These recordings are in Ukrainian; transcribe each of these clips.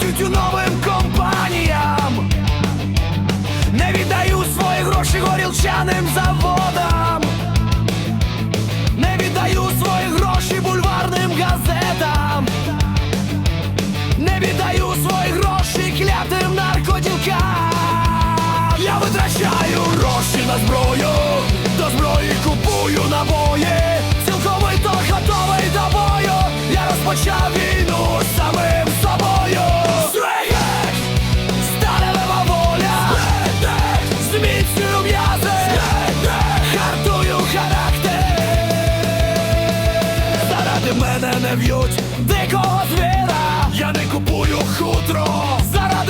Тютюновим компаніям. Не віддаю свої гроші горілчаним заводам на зброю До зброї купую набої. Цілковито готовий до бою. Я розпочав війну самим собою. Стригер! Сталева воля. Зміцнюю м'язи. Хартую характер. Заради мене не в'ють дикого звіра. Я не купую хутро. Заради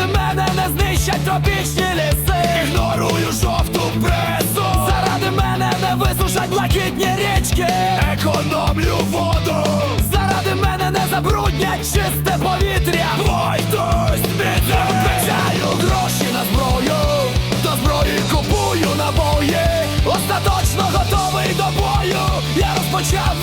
знищать тропічні ліси. Ігнорую жовту пресу. Заради мене не висушать блакитні річки. Економлю воду. Заради мене не забруднять чисте повітря. Войтусь, Я витрачаю гроші на зброю. До зброї купую набої. Остаточно готовий до бою. Я розпочав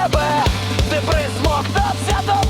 на себе, ти присмоктався до пляшки.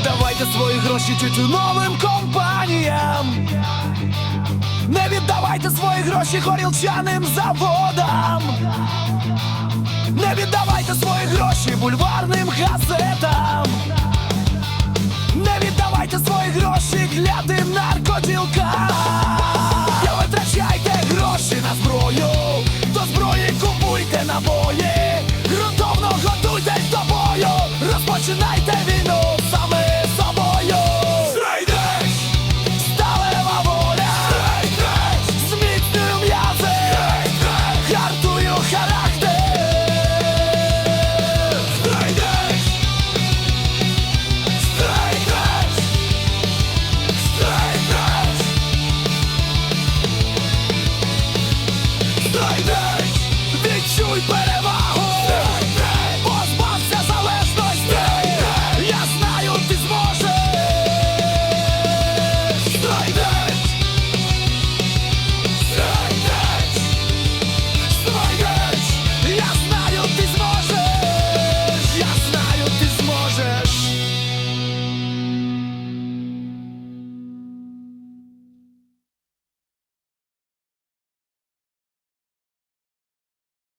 Віддавайте свої гроші тютюновим компаніям. Не віддавайте свої гроші горілчаним заводам. Не віддавайте свої гроші бульварним газетам. Не віддавайте свої гроші клятим наркоділкам. Не витрачайте гроші на зброю. До зброї купуйте набої. Грунтовно готуйтесь до бою. Розпочинайте volveremos.